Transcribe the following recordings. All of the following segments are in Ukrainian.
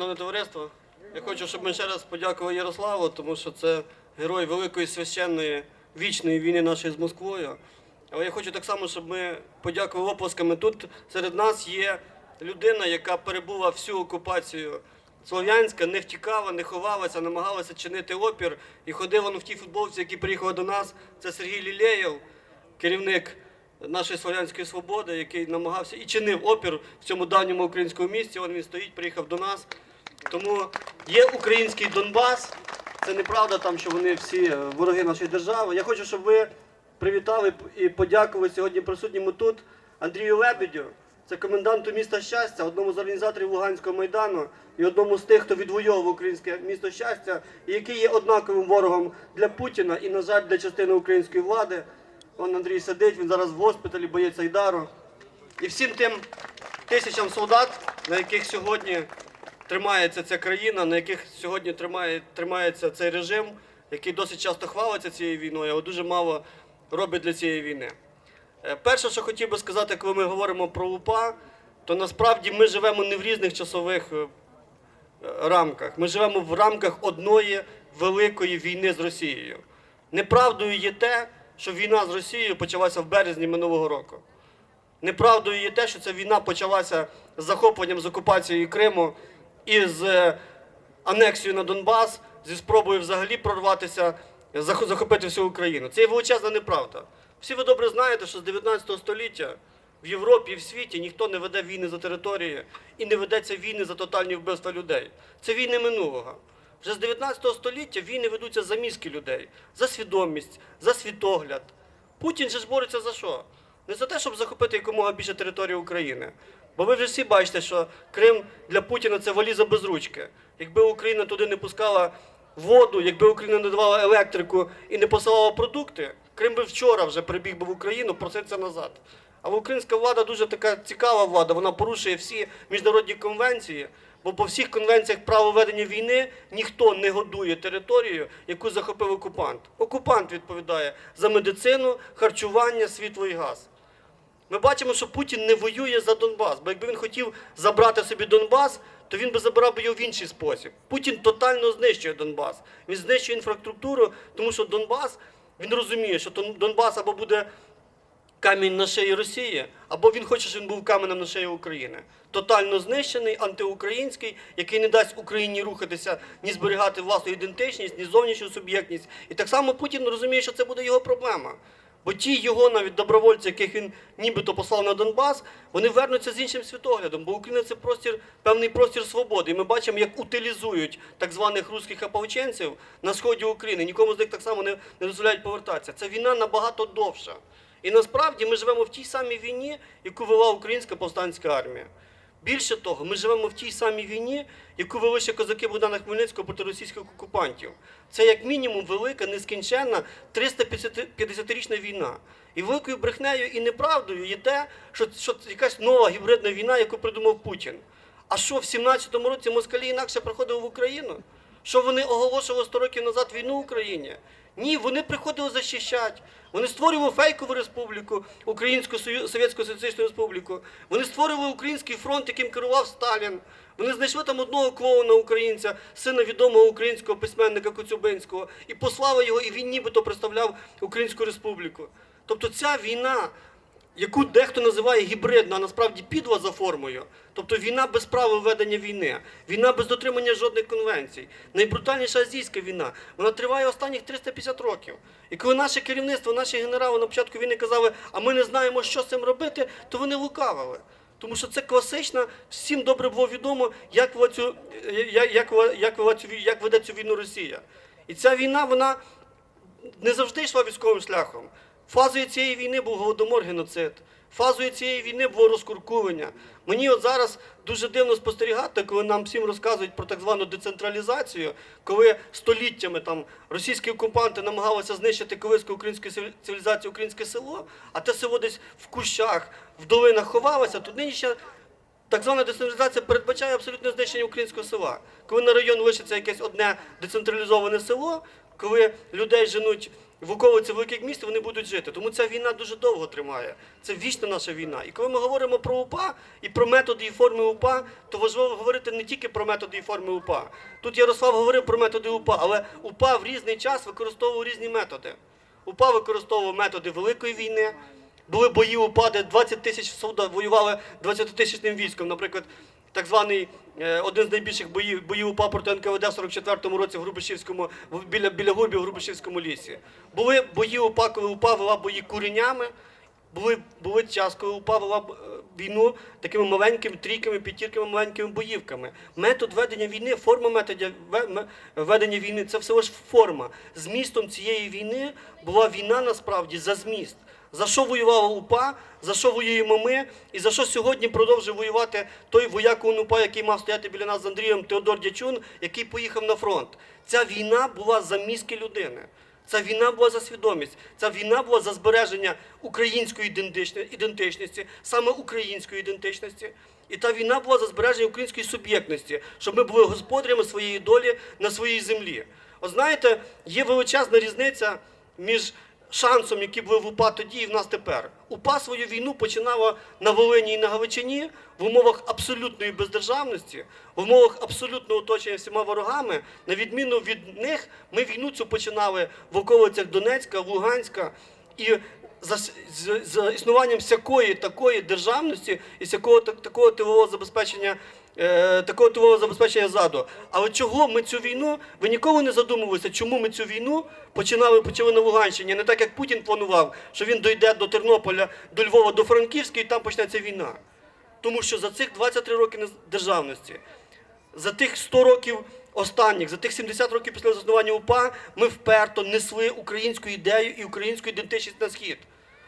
Шановне товариство, я хочу, щоб ми ще раз подякували Ярославу, тому що це герой великої священної вічної війни нашої з Москвою. Але я хочу так само, щоб ми подякували оплесками. Тут серед нас є людина, яка перебула всю окупацію Слов'янська, не втікала, не ховалася, намагалася чинити опір і ходила ну, в тій футболці, які приїхали до нас. Це Сергій Лілєєв, керівник нашої Слов'янської свободи, який намагався і чинив опір в цьому давньому українському місті. Он він стоїть, приїхав до нас. Тому є український Донбас. Це неправда, там, що вони всі е, вороги нашої держави. Я хочу, щоб ви привітали і подякували сьогодні присутньому тут Андрію Лебедю. Це коменданту міста щастя, одному з організаторів Луганського майдану і одному з тих, хто відвоював українське місто щастя, і який є однаковим ворогом для Путіна і, на жаль, для частини української влади. Он Андрій сидить, він зараз в госпіталі, боїться Айдару. І всім тим тисячам солдат, на яких сьогодні тримається ця країна, на яких сьогодні тримає, тримається цей режим, який досить часто хвалиться цією війною, але дуже мало робить для цієї війни. Е, Перше, що хотів би сказати, коли ми говоримо про УПА, то насправді ми живемо не в різних часових е, рамках. Ми живемо в рамках одної великої війни з Росією. Неправдою є те, що війна з Росією почалася в березні минулого року. Неправдою є те, що ця війна почалася з захопленням з окупацією Криму і з е, анексією на Донбас, зі спробою взагалі прорватися, зах- захопити всю Україну. Це є величезна неправда. Всі ви добре знаєте, що з 19 століття в Європі і в світі ніхто не веде війни за території і не ведеться війни за тотальні вбивства людей. Це війни минулого. Вже з 19 століття війни ведуться за мізки людей, за свідомість, за світогляд. Путін же ж бореться за що? Не за те, щоб захопити якомога більше території України. Бо ви вже всі бачите, що Крим для Путіна це валіза без ручки. Якби Україна туди не пускала воду, якби Україна не давала електрику і не посилала продукти, Крим би вчора вже прибіг би в Україну, проситься назад. Але українська влада дуже така цікава влада, вона порушує всі міжнародні конвенції, бо по всіх конвенціях право ведення війни ніхто не годує територію, яку захопив окупант. Окупант відповідає за медицину, харчування, світло і газ. Ми бачимо, що Путін не воює за Донбас, бо якби він хотів забрати собі Донбас, то він би забирав би його в інший спосіб. Путін тотально знищує Донбас. Він знищує інфраструктуру, тому що Донбас, він розуміє, що Донбас або буде камінь на шиї Росії, або він хоче, щоб він був каменем на шиї України. Тотально знищений, антиукраїнський, який не дасть Україні рухатися, ні зберігати власну ідентичність, ні зовнішню суб'єктність. І так само Путін розуміє, що це буде його проблема. Бо ті його навіть добровольці, яких він нібито послав на Донбас, вони вернуться з іншим світоглядом, бо Україна це простір, певний простір свободи. І ми бачимо, як утилізують так званих русських ополченців на сході України. Нікому з них так само не, не дозволяють повертатися. Ця війна набагато довша. І насправді ми живемо в тій самій війні, яку вела українська повстанська армія. Більше того, ми живемо в тій самій війні, яку вели козаки Богдана Хмельницького проти російських окупантів. Це як мінімум велика, нескінченна 350-річна війна. І великою брехнею і неправдою є те, що, що якась нова гібридна війна, яку придумав Путін. А що в 17-му році москалі інакше приходили в Україну? Що вони оголошували 100 років назад війну Україні? Ні, вони приходили захищати. Вони створювали фейкову республіку, Українську Совєтську Соціалістичну Республіку. Вони створювали український фронт, яким керував Сталін. Вони знайшли там одного клоуна українця, сина відомого українського письменника Коцюбинського, і послали його, і він нібито представляв Українську республіку. Тобто ця війна, яку дехто називає гібридна, а насправді підла за формою. Тобто війна без права ведення війни, війна без дотримання жодних конвенцій. Найбрутальніша азійська війна. Вона триває останніх 350 років. І коли наше керівництво, наші генерали на початку війни казали, а ми не знаємо, що з цим робити, то вони лукавили. Тому що це класично, всім добре було відомо, як, вела цю, як, як, як, як веде цю війну Росія. І ця війна, вона не завжди йшла військовим шляхом. Фазою цієї війни був голодомор, геноцид. Фазою цієї війни було розкуркування. Мені от зараз дуже дивно спостерігати, коли нам всім розказують про так звану децентралізацію, коли століттями там російські окупанти намагалися знищити колиску української циві- цивілізації українське село, а те село десь в кущах, в долинах ховалося, то нинішня так звана децентралізація передбачає абсолютне знищення українського села. Коли на район лишиться якесь одне децентралізоване село, коли людей женуть в великих міст вони будуть жити. Тому ця війна дуже довго тримає. Це вічна наша війна. І коли ми говоримо про УПА і про методи і форми УПА, то важливо говорити не тільки про методи і форми УПА. Тут Ярослав говорив про методи УПА, але УПА в різний час використовував різні методи. УПА використовував методи Великої війни. Були бої УПА, де 20 тисяч солдат воювали 20-тисячним військом. Наприклад, так званий е, один з найбільших боїв, боїв УПА проти НКВД в 44-му році в Грубишівському, біля, біля Гурбів в Грубишівському лісі. Були бої УПА, коли УПА вела бої куренями. Були, були час, коли УПА вела е, війну такими маленькими трійками, п'ятірками, маленькими боївками. Метод ведення війни, форма методів ведення війни це всього ж форма. Змістом цієї війни була війна насправді за зміст. За що воювала УПА, за що воюємо ми, і за що сьогодні продовжує воювати той вояк УНУПА, який мав стояти біля нас з Андрієм Теодор Дячун, який поїхав на фронт. Ця війна була за мізки людини. Ця війна була за свідомість. Ця війна була за збереження української ідентичності, саме української ідентичності. І та війна була за збереження української суб'єктності, щоб ми були господарями своєї долі на своїй землі. От знаєте, є величезна різниця між шансом, які були в УПА тоді і в нас тепер. УПА свою війну починала на Волині і на Галичині в умовах абсолютної бездержавності, в умовах абсолютного оточення всіма ворогами. На відміну від них, ми війну цю починали в околицях Донецька, Луганська і за, з, з існуванням всякої такої державності і всякого так- такого тилового забезпечення. Е, Такого тилового забезпечення ззаду. Але чого ми цю війну? Ви ніколи не задумувалися, чому ми цю війну починали почали на Луганщині, не так як Путін планував, що він дойде до Тернополя, до Львова, до Франківська, і там почнеться війна. Тому що за цих 23 роки державності, за тих 100 років останніх, за тих 70 років після заснування УПА, ми вперто несли українську ідею і українську ідентичність на схід.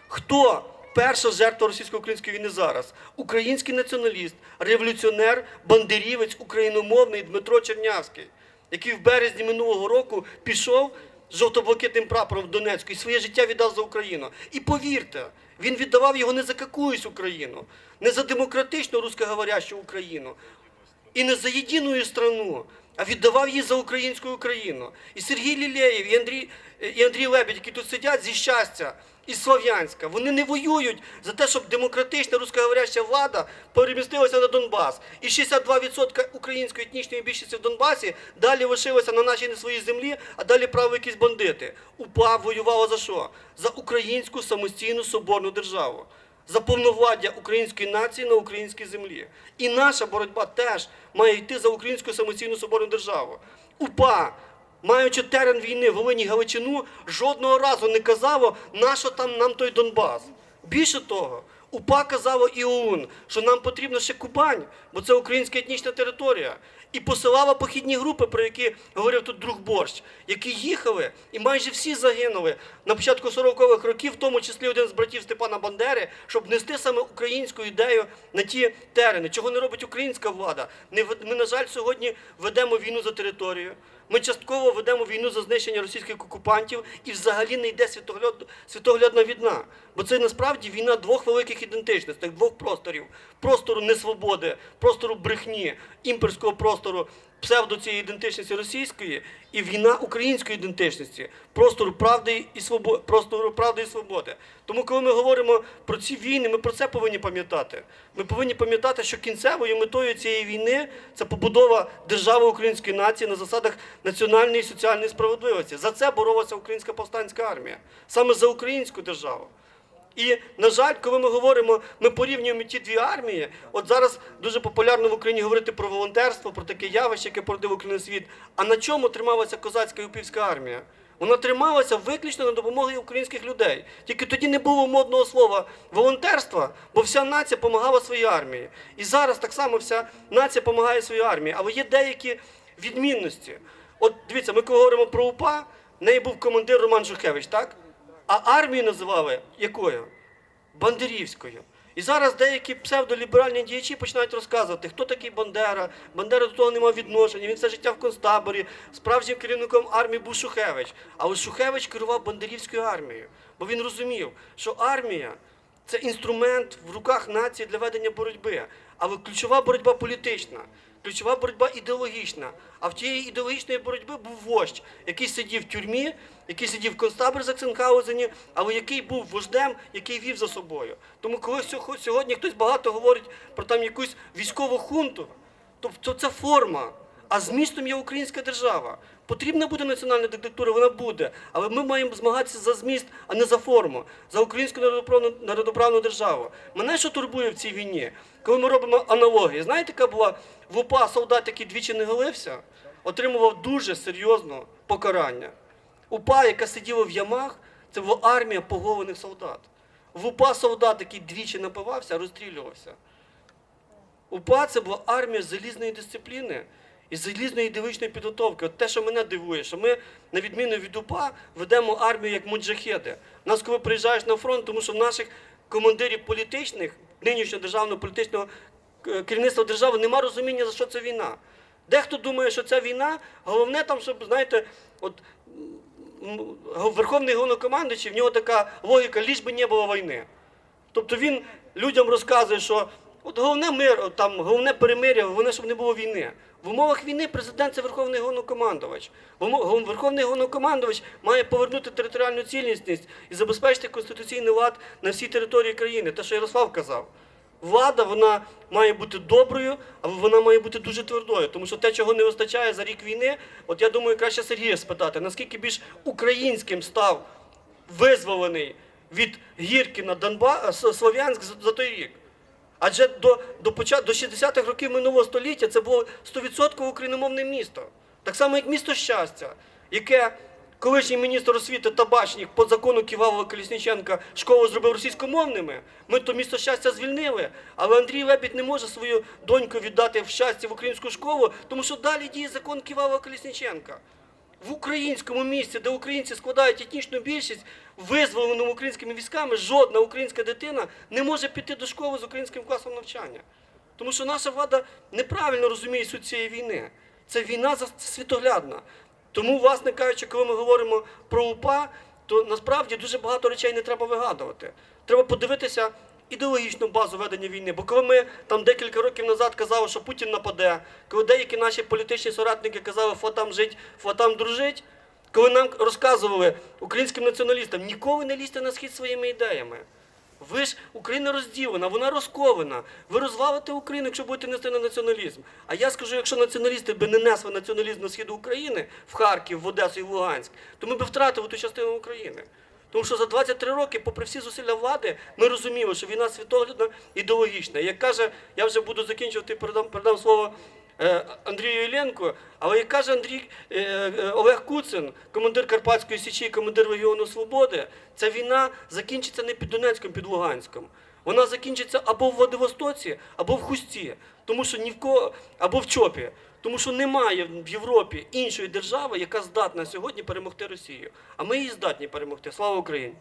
Хто перша жертва російсько-української війни зараз? Український націоналіст, революціонер, бандерівець, україномовний Дмитро Чернявський, який в березні минулого року пішов з жовто-блакитним прапором в Донецьку і своє життя віддав за Україну. І повірте, він віддавав його не за якусь Україну, не за демократичну русскоговорящу Україну, і не за єдину страну, а віддавав її за українську Україну. І Сергій Лілеєв, і Андрій, і Андрій Лебедь, які тут сидять зі щастя із Слов'янська, вони не воюють за те, щоб демократична русскоговоряща влада перемістилася на Донбас. І 62% української етнічної більшості в Донбасі далі лишилися на нашій не своїй землі, а далі правили якісь бандити. УПА воювала за що? За українську самостійну соборну державу за повновладдя української нації на українській землі. І наша боротьба теж має йти за українську самостійну соборну державу. УПА, маючи терен війни в Волині Галичину, жодного разу не казало, нащо там нам той Донбас. Більше того, УПА казало і що нам потрібна ще Кубань, бо це українська етнічна територія. І посилала похідні групи, про які говорив тут друг борщ, які їхали, і майже всі загинули на початку 40-х років, в тому числі один з братів Степана Бандери, щоб нести саме українську ідею на ті терени. Чого не робить українська влада? Ми, на жаль, сьогодні ведемо війну за територію. Ми частково ведемо війну за знищення російських окупантів і взагалі не йде світогляд, світоглядна війна. Бо це насправді війна двох великих ідентичностей, двох просторів: простору несвободи, простору брехні, імперського простору, псевдо цієї ідентичності російської, і війна української ідентичності, простору правди і свободи, простору правди і свободи. Тому, коли ми говоримо про ці війни, ми про це повинні пам'ятати. Ми повинні пам'ятати, що кінцевою метою цієї війни це побудова держави української нації на засадах національної і соціальної справедливості. За це боролася українська повстанська армія, саме за українську державу. І, на жаль, коли ми говоримо, ми порівнюємо ті дві армії. От зараз дуже популярно в Україні говорити про волонтерство, про таке явище, яке породив Україну світ. А на чому трималася козацька і упівська армія? Вона трималася виключно на допомогі українських людей. Тільки тоді не було модного слова волонтерства, бо вся нація допомагала своїй армії. І зараз так само вся нація допомагає своїй армії. Але є деякі відмінності. От дивіться, ми коли говоримо про УПА, в неї був командир Роман Жухевич, так? А армію називали якою? Бандерівською. І зараз деякі псевдоліберальні діячі починають розказувати, хто такий Бандера. Бандера до того не мав відношення. Він все життя в концтаборі. Справжнім керівником армії був Шухевич. А ось Шухевич керував Бандерівською армією, бо він розумів, що армія це інструмент в руках нації для ведення боротьби. Але ключова боротьба політична. Ключова боротьба ідеологічна. А в тієї ідеологічної боротьби був вождь, який сидів в тюрмі, який сидів в за Цинхаузені, але який був вождем, який вів за собою. Тому коли сьогодні хтось багато говорить про там якусь військову хунту, Тобто це форма, а змістом є українська держава. Потрібна буде національна диктатура, вона буде. Але ми маємо змагатися за зміст, а не за форму, за українську народоправну, народоправну державу. Мене що турбує в цій війні, коли ми робимо аналогії. Знаєте, яка була в УПА солдат, який двічі не голився, отримував дуже серйозне покарання. УПА, яка сиділа в ямах, це була армія погованих солдат. В УПА солдат, який двічі напивався, розстрілювався. УПА це була армія залізної дисципліни і залізної ідеологічної підготовки. От те, що мене дивує, що ми, на відміну від УПА, ведемо армію як муджахеди. Нас, коли приїжджаєш на фронт, тому що в наших командирів політичних, нинішнього державного політичного е, керівництва держави, нема розуміння, за що це війна. Дехто думає, що це війна, головне там, щоб, знаєте, от Верховний головнокомандуючий, в нього така логіка, ліж би не було війни. Тобто він людям розказує, що от головне мир, там головне перемир'я, головне, щоб не було війни. В умовах війни президент це Верховний умо- Верховний головнокомандувач має повернути територіальну цілісність і забезпечити конституційний лад на всій території країни. Те, що Ярослав казав. Влада вона має бути доброю, але вона має бути дуже твердою. Тому що те, чого не вистачає за рік війни, от я думаю, краще Сергія спитати, наскільки більш українським став визволений від Гіркіна Донба... С- Слов'янськ за той рік. Адже до, до, почат... до 60-х років минулого століття це було 100% україномовне місто. Так само, як місто щастя, яке колишній міністр освіти Табачник по закону Ківалова Колісніченка школу зробив російськомовними. Ми то місто щастя звільнили, але Андрій Лебідь не може свою доньку віддати в щастя в українську школу, тому що далі діє закон Ківалова Колісніченка в українському місті, де українці складають етнічну більшість, визволеному українськими військами, жодна українська дитина не може піти до школи з українським класом навчання. Тому що наша влада неправильно розуміє суть цієї війни. Це війна світоглядна. Тому, власне кажучи, коли ми говоримо про УПА, то насправді дуже багато речей не треба вигадувати. Треба подивитися ідеологічну базу ведення війни. Бо коли ми там декілька років назад казали, що Путін нападе, коли деякі наші політичні соратники казали, фо там жить, фо там дружить, коли нам розказували українським націоналістам, ніколи не лізьте на схід своїми ідеями. Ви ж Україна розділена, вона розкована. Ви розвалите Україну, якщо будете нести на націоналізм. А я скажу, якщо націоналісти би не несли націоналізм на схід України в Харків, в Одесу і в Луганськ, то ми б втратили ту частину України. Тому що за 23 роки, попри всі зусилля влади, ми розуміли, що війна світоглядна ідеологічна. Як каже, я вже буду закінчувати, передам, передам слово е, Андрію Єленку, але як каже Андрій е, е, Олег Куцин, командир Карпатської Січі, командир Легіону Свободи, ця війна закінчиться не під Донецьком, під Луганськом. Вона закінчиться або в Владивостоці, або в Хусті, тому що ні в кого, або в Чопі. Тому що немає в Європі іншої держави, яка здатна сьогодні перемогти Росію. А ми її здатні перемогти. Слава Україні!